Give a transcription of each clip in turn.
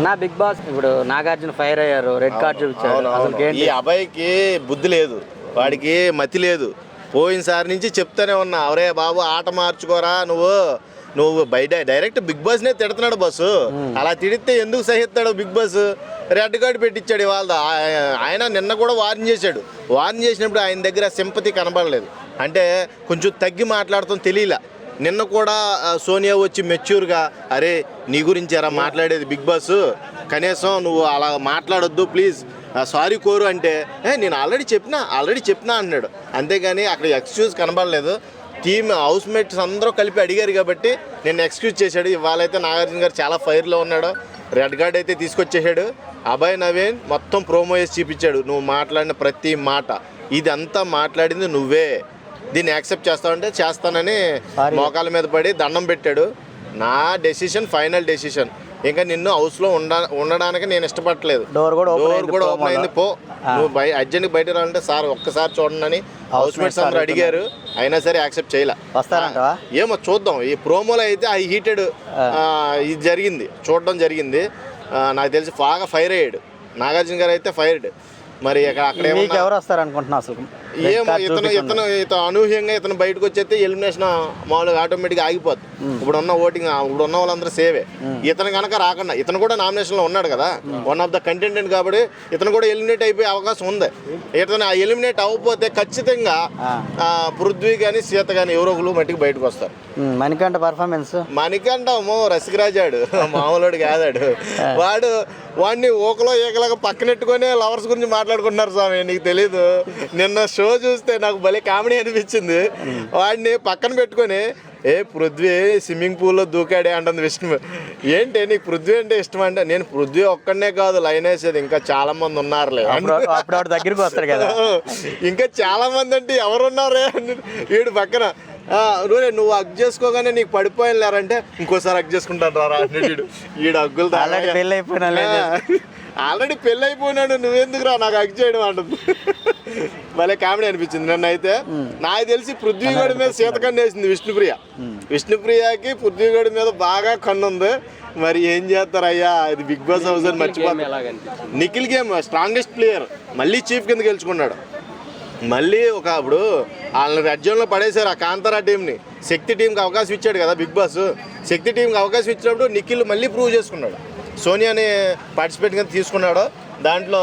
అన్న big boss ఇప్పుడు Nagarjuna fire అయ్యారు రెడ్ కార్డ్ చూపించారు. అసలు. ఈ అబ్బాయికి బుద్ధి లేదు వాడికి మతి లేదు. పోయినసారి నుంచి చెప్తానే ఉన్నా అవరే బాబు ఆట మార్చుకోరా నువ్వు? నువ్వు బయట డైరెక్ట్ బిగ్ బాస్ నే తిడుతున్నాడు బస్సు. అలా తిడితే ఎందుకు సహిస్తాడు బిగ్ బాస్? రెడ్ కార్డు పెట్టించాడు ఇవాళ. ఆయన నిన్న కూడా వార్న్ చేశాడు. వార్న్ చేసినప్పుడు ఆయన దగ్గర సింపతి కనబడలేదు. అంటే కొంచెం తగ్గి మాట్లాడటం తెలియలే. నిన్న కూడా సోనియా వచ్చి మెచ్యూర్గా అరే నీ గురించి ఎరా మాట్లాడేది బిగ్ బాస్? కనీసం నువ్వు అలా మాట్లాడొద్దు ప్లీజ్. సారీ కోరు అంటే ఏ నేను ఆల్రెడీ చెప్పినా ఆల్రెడీ చెప్పినా అన్నాడు. అంతేగాని అక్కడ ఎక్స్క్యూజ్ కనబడలేదు. టీమ్ హౌస్ మేట్స్ అందరూ కలిపి అడిగారు కాబట్టి నేను ఎక్స్క్యూజ్ చేశాడు. ఇవాళైతే నాగార్జున గారు చాలా ఫైర్లో ఉన్నాడు. రెడ్ కార్డ్ అయితే తీసుకొచ్చేసాడు. అభయ్ నవీన్ మొత్తం ప్రోమో వేసి చూపించాడు. నువ్వు మాట్లాడిన ప్రతి మాట ఇదంతా మాట్లాడింది నువ్వే. దీన్ని యాక్సెప్ట్ చేస్తావంటే చేస్తానని. మోకాల మీద పడి దండం పెట్టాడు. నా డెసిషన్ ఫైనల్ డెసిషన్. ఇంకా నిన్ను హౌస్లో ఉండ ఉండడానికి నేను open డోర్ కూడా ఓపెన్ అయింది పో. నువ్వు బయ అర్జెంట్కి బయట రావాలంటే సార్ ఒక్కసారి చూడండి అని హౌస్ మేట్స్ అందరూ అడిగారు. అయినా సరే యాక్సెప్ట్ చేయలే. ఏమో చూద్దాం. ఈ ప్రోమోలో అయితే ఆ. హీటెడ్ ఇది జరిగింది. చూడడం జరిగింది. నాకు తెలిసి బాగా ఫైర్ అయ్యాడు. నాగార్జున గారు అయితే ఫైర్డ్. మరి అక్కడ ఎవరు వస్తారు అనుకుంటున్నావు అసలు? ఏమో ఇతను. ఇతను ఇతను అనూహ్యంగా ఇతను బయటకు వచ్చేస్తే ఎలిమినేషన్ మామూలుగా ఆటోమేటిక్గా ఆగిపోద్ది. ఇప్పుడు ఉన్న ఓటింగ్ ఇప్పుడు ఉన్న వాళ్ళందరూ సేవే. ఇతను కనుక రాకుండా ఇతను కూడా నామినేషన్లో ఉన్నాడు కదా. వన్ ఆఫ్ ద కంటెంటెంట్ కాబట్టి ఇతను కూడా ఎలిమినేట్ అయిపోయే అవకాశం ఉంది. ఇతను ఎలిమినేట్ అవ్వకపోతే ఖచ్చితంగా పృథ్వీ కానీ సీత కానీ ఎవరో ఒకరు మట్టికి బయటకు వస్తారు. ఉమ్, మణికంఠ పర్ఫార్మెన్స్ మనకంటాము రసికరాజాడు. మామూలుడు కాదాడు. వాడు వాడిని ఓకలో ఏకలాగా పక్కనెట్టుకొని లవర్స్ గురించి మాట్లాడుకుంటున్నారు స్వామి నీకు తెలీదు. నిన్న షో చూస్తే నాకు భలే కామెడీ అనిపించింది. వాడిని పక్కన పెట్టుకొని ఏ పృథ్వీ స్విమ్మింగ్ పూల్లో దూకాడే అంటుంది విష్ణు ఏంటి నీకు పృథ్వీ అంటే ఇష్టం అంటే నేను పృథ్వీ ఒక్కడనే కాదు లైన్ వేసేది. ఇంకా చాలా మంది ఉన్నారులే. అప్పుడు దగ్గరికి వస్తాడు కదా. ఇంకా చాలా మంది అంటే ఎవరున్నారే వీడు పక్కన "ఆ, నువ్వు నువ్వు అగ్ చేసుకోగానే నీకు పడిపోయిన లేరంటే ఇంకోసారి అగ్ చేసుకుంటాను రారా అంటే వీడు. వీడు అగ్గులు పెళ్ళి అయిపోయినా. ఆల్రెడీ పెళ్ళి అయిపోయినాడు నువ్వెందుకు రా నాకు అగ్ చేయడం అంటుంది. భలే కామెడీ అనిపించింది నన్ను అయితే నాకు తెలిసి పృథ్వీగడి మీద సీతకన్ను వేసింది విష్ణుప్రియ. విష్ణుప్రియకి పృథ్వీగడి మీద బాగా కన్ను ఉంది మరి ఏం చేస్తారయ్యా? ఇది బిగ్ బాస్ హౌస్ అని మర్చిపోతారు నిఖిల్ గేమ్ స్ట్రాంగెస్ట్ ప్లేయర్. మళ్ళీ చీఫ్ కింద గెలుచుకున్నాడు. మళ్ళీ ఒక అప్పుడు వాళ్ళని రాజ్యంలో పడేశారు ఆ కాంతారా టీంని శక్తి టీంకి అవకాశం ఇచ్చాడు కదా బిగ్ బాస్. శక్తి టీంకి అవకాశం ఇచ్చినప్పుడు నిఖిల్ మళ్ళీ ప్రూవ్ చేసుకున్నాడు. సోనియాని పార్టిసిపేట్ కింద తీసుకున్నాడు. దాంట్లో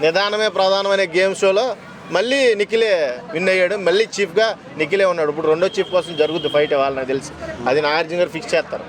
నిదానమే ప్రధానమైన గేమ్ షోలో మళ్ళీ నిఖిలే విన్ అయ్యాడు. మళ్ళీ చీఫ్గా నిఖిలే ఉన్నాడు. ఇప్పుడు రెండో చీఫ్ కోసం జరుగుద్ది ఫైట్ వాళ్ళు నాకు తెలిసి. అది నాగార్జున గారు ఫిక్స్ చేస్తారు.